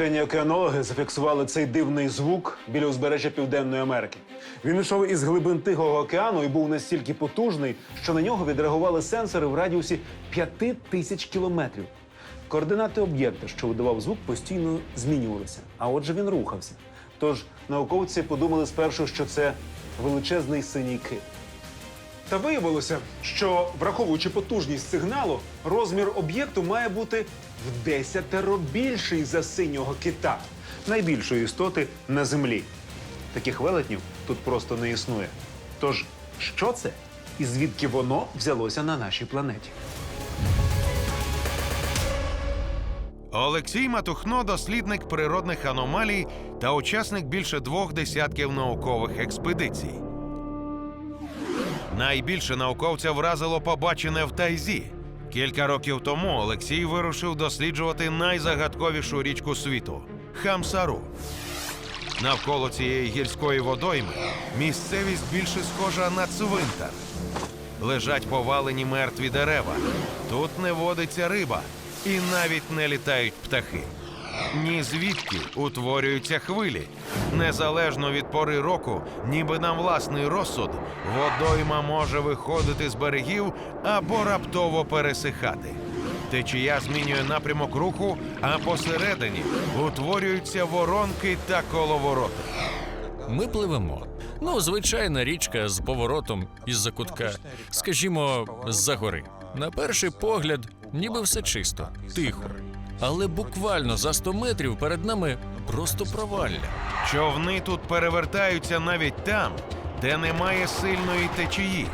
Вчені океанологи зафіксували цей дивний звук біля узбережжя Південної Америки. Він йшов із глибин Тихого океану і був настільки потужний, що на нього відреагували сенсори в радіусі 5 тисяч кілометрів. Координати об'єкта, що видавав звук, постійно змінювалися, а отже, він рухався. Тож науковці подумали спершу, що це величезний синій кит. Та виявилося, що враховуючи потужність сигналу, розмір об'єкту має бути в десятеро більший за синього кита, найбільшої істоти на землі. Таких велетнів тут просто не існує. Тож, що це і звідки воно взялося на нашій планеті? Олексій Матухно дослідник природних аномалій та учасник більше двох десятків наукових експедицій. Найбільше науковця вразило побачене в Тайзі. Кілька років тому Олексій вирушив досліджувати найзагадковішу річку світу Хамсару. Навколо цієї гірської водойми місцевість більше схожа на цвинтар. Лежать повалені мертві дерева. Тут не водиться риба і навіть не літають птахи. Ні звідки утворюються хвилі. Незалежно від пори року, ніби на власний розсуд, водойма може виходити з берегів або раптово пересихати. Течія змінює напрямок руху, а посередині утворюються воронки та коловороти. Ми пливемо. Ну, звичайна річка з поворотом із-за кутка, скажімо, з-за гори. На перший погляд, ніби все чисто, тихо. Але буквально за 100 метрів перед нами просто провалля. Човни тут перевертаються навіть там, де немає сильної течії.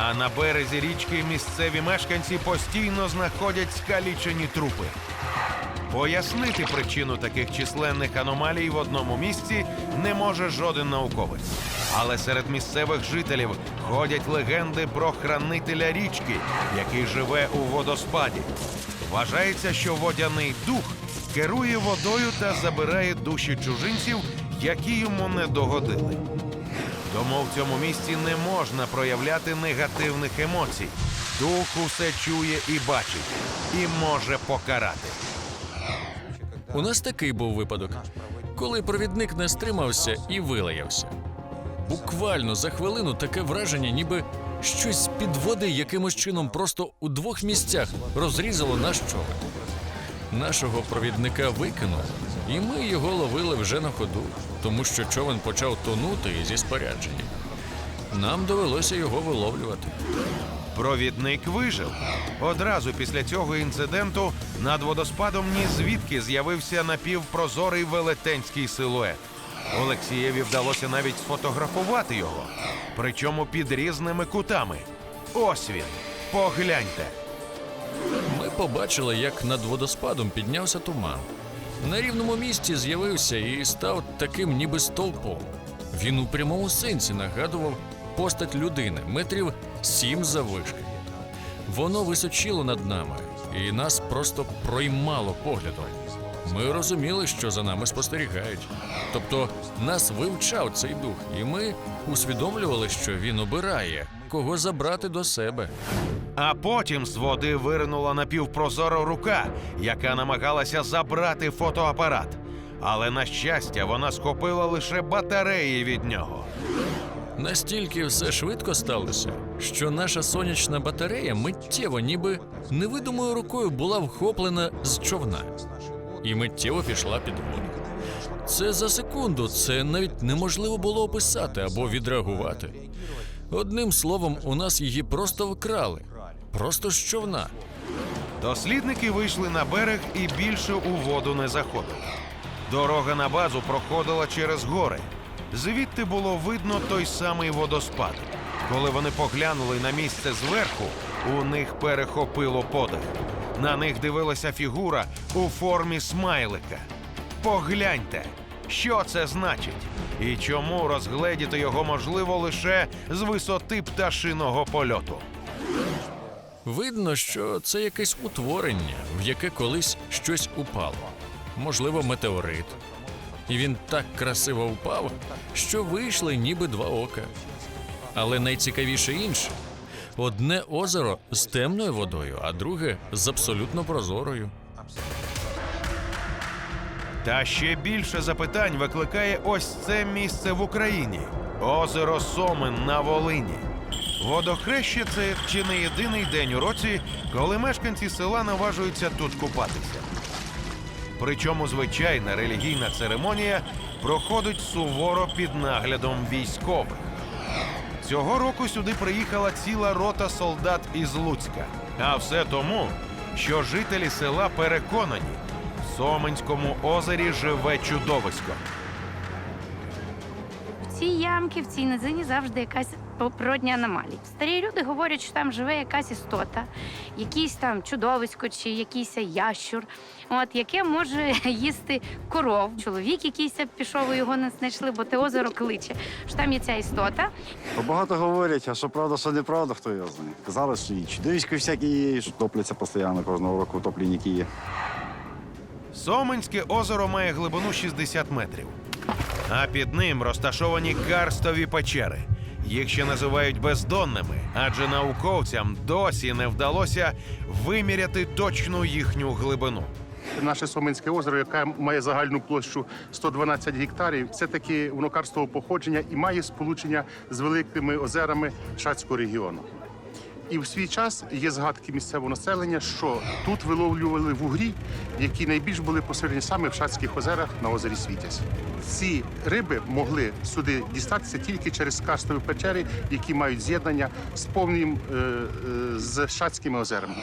А на березі річки місцеві мешканці постійно знаходять скалічені трупи. Пояснити причину таких численних аномалій в одному місці не може жоден науковець. Але серед місцевих жителів ходять легенди про хранителя річки, який живе у водоспаді. Вважається, що водяний дух керує водою та забирає душі чужинців, які йому не догодили. Тому в цьому місці не можна проявляти негативних емоцій. Дух усе чує і бачить, і може покарати. У нас такий був випадок, коли провідник не стримався і вилаявся. Буквально за хвилину таке враження, ніби щось з під води якимось чином просто у двох місцях розрізало наш човен. Нашого провідника викинуло, і ми його ловили вже на ходу, тому що човен почав тонути зі спорядженням. Нам довелося його виловлювати. Провідник вижив. Одразу після цього інциденту над водоспадом ні звідки з'явився напівпрозорий велетенський силует. Олексієві вдалося навіть сфотографувати його, причому під різними кутами. Ось він. Погляньте. Ми побачили, як над водоспадом піднявся туман. На рівному місці з'явився і став таким, ніби стовпом. Він у прямому сенсі нагадував постать людини метрів сім заввишки. Воно височило над нами, і нас просто проймало поглядом. Ми розуміли, що за нами спостерігають. Тобто нас вивчав цей дух, і ми усвідомлювали, що він обирає, кого забрати до себе. А потім з води виринула напівпрозора рука, яка намагалася забрати фотоапарат. Але на щастя, вона схопила лише батареї від нього. Настільки все швидко сталося, що наша сонячна батарея миттєво, ніби невидимою рукою була вхоплена з човна і миттєво пішла під воду. Це за секунду, це навіть неможливо було описати або відреагувати. Одним словом, у нас її просто вкрали, просто з човна. Дослідники вийшли на берег і більше у воду не заходили. Дорога на базу проходила через гори. Звідти було видно той самий водоспад. Коли вони поглянули на місце зверху, у них перехопило подих. На них дивилася фігура у формі смайлика. Погляньте, що це значить, і чому розгледіти його можливо лише з висоти пташиного польоту. Видно, що це якесь утворення, в яке колись щось упало, можливо, метеорит. І він так красиво впав, що вийшли ніби два ока. Але найцікавіше інше: одне озеро з темною водою, а друге з абсолютно прозорою. Та ще більше запитань викликає ось це місце в Україні озеро Сомен на Волині. Водохреще це чи не єдиний день у році, коли мешканці села наважуються тут купатися. Причому звичайна релігійна церемонія проходить суворо під наглядом військових. Цього року сюди приїхала ціла рота солдат із Луцька. А все тому, що жителі села переконані, в Соменському озері живе чудовисько. Цій ямці, в цій низині завжди якась природня аномалія. Старі люди говорять, що там живе якась істота, якийсь там чудовисько чи якийсь ящур, от, яке може їсти коров. Чоловік якийсь пішов, і його не знайшли, бо те озеро кличе. Що там є ця істота. Багато говорять, а що правда, що неправда, хто його знає. Казали, що і чудовисько всякі є, що топляться постійно, кожного року утопленники є. Соменське озеро має глибину 60 метрів, а під ним розташовані карстові печери. Їх ще називають бездонними, адже науковцям досі не вдалося виміряти точну їхню глибину. Наше Соменське озеро, яке має загальну площу 112 гектарів, це таки воно карстового походження і має сполучення з великими озерами Шацького регіону. І в свій час є згадки місцевого населення, що тут виловлювали вугрі, які найбільш були поширені саме в Шацьких озерах на озері Світязь. Ці риби могли сюди дістатися тільки через карстові печери, які мають з'єднання з повним е, е, з Шацькими озерами.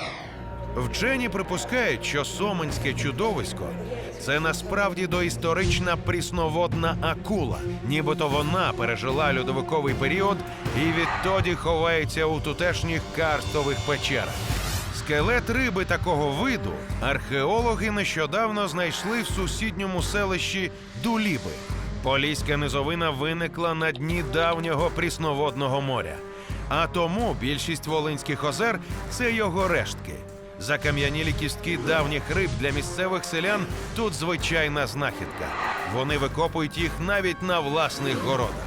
Вчені припускають, що соменське чудовисько це насправді доісторична прісноводна акула. Нібито вона пережила льодовиковий період і відтоді ховається у тутешніх карстових печерах. Скелет риби такого виду археологи нещодавно знайшли в сусідньому селищі Дуліби. Поліська низовина виникла на дні давнього прісноводного моря. А тому більшість волинських озер це його рештки. Закам'янілі кістки давніх риб для місцевих селян тут звичайна знахідка. Вони викопують їх навіть на власних городах.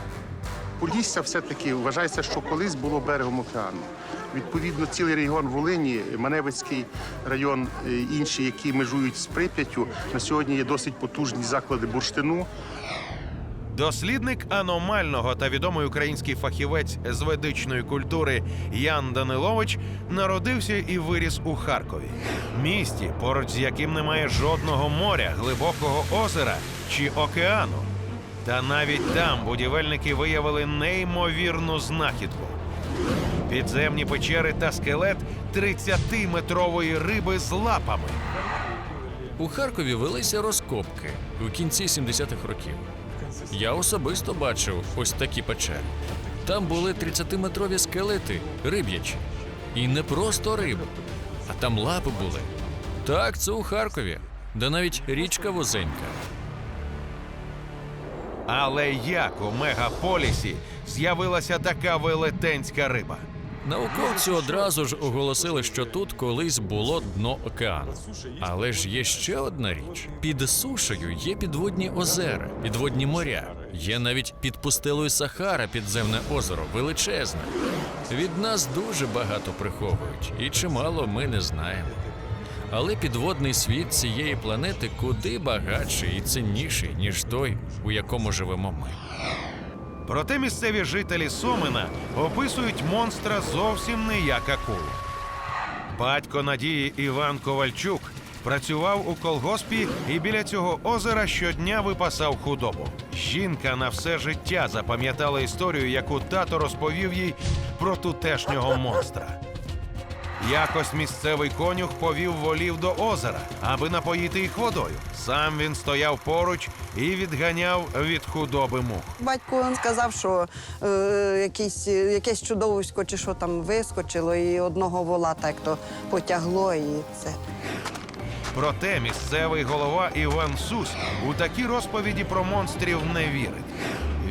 Полісся все-таки вважається, що колись було берегом океану. Відповідно, цілий регіон Волині, Маневицький район, е, інші, які межують з Прип'яттю, на сьогодні є досить потужні заклади бурштину. Дослідник аномального та відомий український фахівець з ведичної культури Ян Данилович народився і виріс у Харкові, місті, поруч з яким немає жодного моря, глибокого озера чи океану. Та навіть там будівельники виявили неймовірну знахідку. Підземні печери та скелет 30-метрової риби з лапами. У Харкові велися розкопки у кінці 70-х років. Я особисто бачив ось такі печери. Там були 30-метрові скелети, риб'ячі. І не просто риби, а там лапи були. Так, це у Харкові, де навіть річка вузенька. Але як у мегаполісі з'явилася така велетенська риба? Науковці одразу ж оголосили, що тут колись було дно океану. Але ж є ще одна річ: під сушею є підводні озера, підводні моря. Є навіть під пустелою Сахара підземне озеро, величезне. Від нас дуже багато приховують, і чимало ми не знаємо. Але підводний світ цієї планети куди багатший і цінніший, ніж той, у якому живемо ми. Проте місцеві жителі Сомина описують монстра зовсім не як акулу. Батько Надії Іван Ковальчук працював у колгоспі і біля цього озера щодня випасав худобу. Жінка на все життя запам'ятала історію, яку тато розповів їй про тутешнього монстра. Якось місцевий конюх повів волів до озера, аби напоїти їх водою. Сам він стояв поруч і відганяв від худоби мух. Батько він сказав, що е, якісь, якесь чудовисько чи що там вискочило, і одного вола так то потягло, і це. Проте місцевий голова Іван Сус у такі розповіді про монстрів не вірить.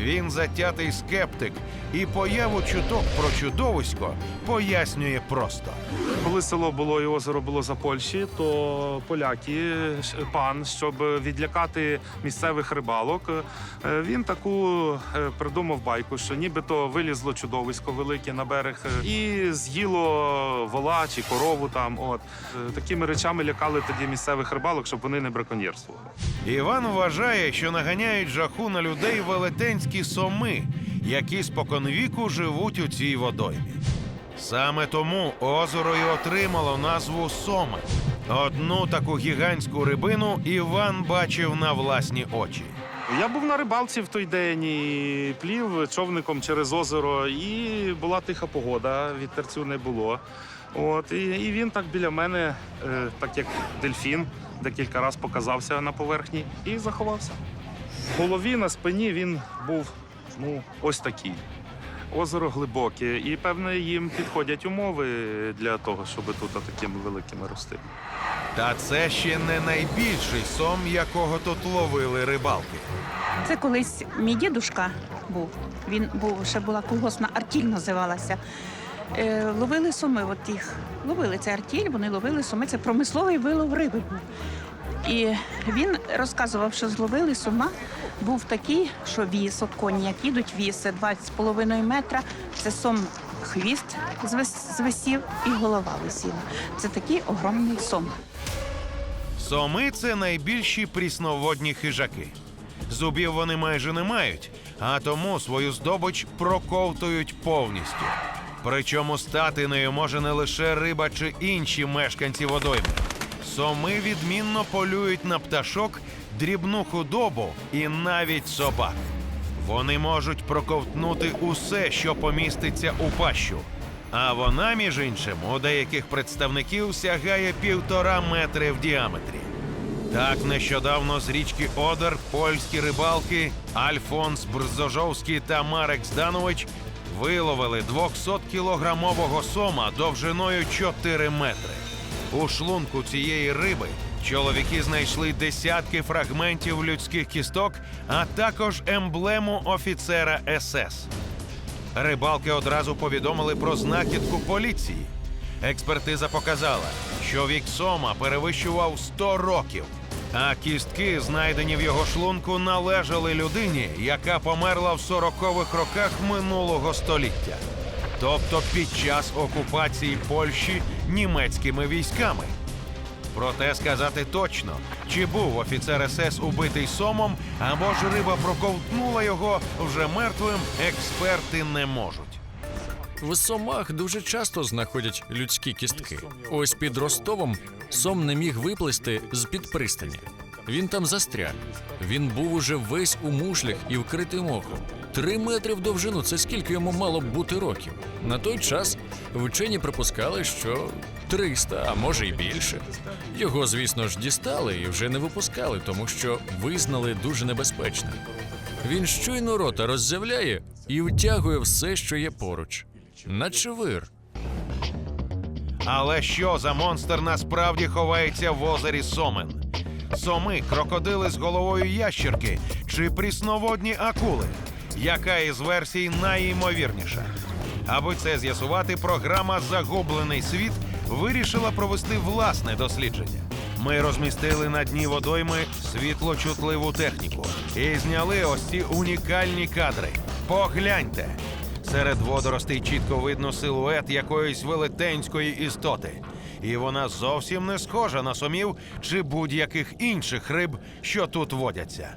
Він затятий скептик і появу чуток про чудовисько пояснює просто. Коли село було і озеро було за Польщі, то поляки, пан, щоб відлякати місцевих рибалок, е, він таку е, придумав байку, що нібито вилізло чудовисько велике на берег е, і з'їло вола чи корову там. От такими речами лякали тоді місцевих рибалок, щоб вони не браконьєрствували. Іван вважає, що наганяють жаху на людей велетенські соми, які споконвіку живуть у цій водоймі. Саме тому озеро і отримало назву Соми. Одну таку гігантську рибину Іван бачив на власні очі. Я був на рибалці в той день і плів човником через озеро, і була тиха погода, вітерцю не було. От, і, і він так біля мене, е, так як дельфін, декілька разів показався на поверхні і заховався. Голові на спині він був ну, ось такий. Озеро глибоке, і певно їм підходять умови для того, щоб тут такими великими рости. Та це ще не найбільший сом, якого тут ловили рибалки. Це колись мій дідушка був. Він був ще була колгосна артіль називалася. Е, ловили соми, от їх ловили це артіль, вони ловили соми. Це промисловий вилов риби був. І він розказував, що зловили сома. Був такий, що віс, от коні, як їдуть віси 2,5 метра. Це сом хвіст звис- звисів і голова висіла. Це такий огромний сом. Соми це найбільші прісноводні хижаки. Зубів вони майже не мають, а тому свою здобич проковтують повністю. Причому стати нею може не лише риба чи інші мешканці водойми. Соми відмінно полюють на пташок, дрібну худобу і навіть собак. Вони можуть проковтнути усе, що поміститься у пащу. А вона, між іншим, у деяких представників сягає півтора метри в діаметрі. Так нещодавно з річки Одер польські рибалки Альфонс Брзожовський та Марек Зданович виловили 200-кілограмового сома довжиною 4 метри. У шлунку цієї риби чоловіки знайшли десятки фрагментів людських кісток, а також емблему офіцера СС. Рибалки одразу повідомили про знахідку поліції. Експертиза показала, що вік Сома перевищував 100 років, а кістки, знайдені в його шлунку, належали людині, яка померла в 40-х роках минулого століття. Тобто під час окупації Польщі німецькими військами. Проте сказати точно, чи був офіцер СС убитий сомом, або ж риба проковтнула його вже мертвим, експерти не можуть. В сомах дуже часто знаходять людські кістки. Ось під Ростовом сом не міг виплисти з під пристані. Він там застряг. Він був уже весь у мушлях і вкритий мохом. Три метри в довжину це скільки йому мало б бути років. На той час вчені припускали, що 300, а може й більше. Його, звісно ж, дістали і вже не випускали, тому що визнали дуже небезпечним. Він щойно рота роззявляє і втягує все, що є поруч. Наче вир. Але що за монстр насправді ховається в озері Сомен? Соми, крокодили з головою ящерки чи прісноводні акули? Яка із версій найімовірніша? Аби це з'ясувати, програма Загублений світ вирішила провести власне дослідження. Ми розмістили на дні водойми світлочутливу техніку і зняли ось ці унікальні кадри. Погляньте! Серед водоростей чітко видно силует якоїсь велетенської істоти. І вона зовсім не схожа на сомів чи будь-яких інших риб, що тут водяться.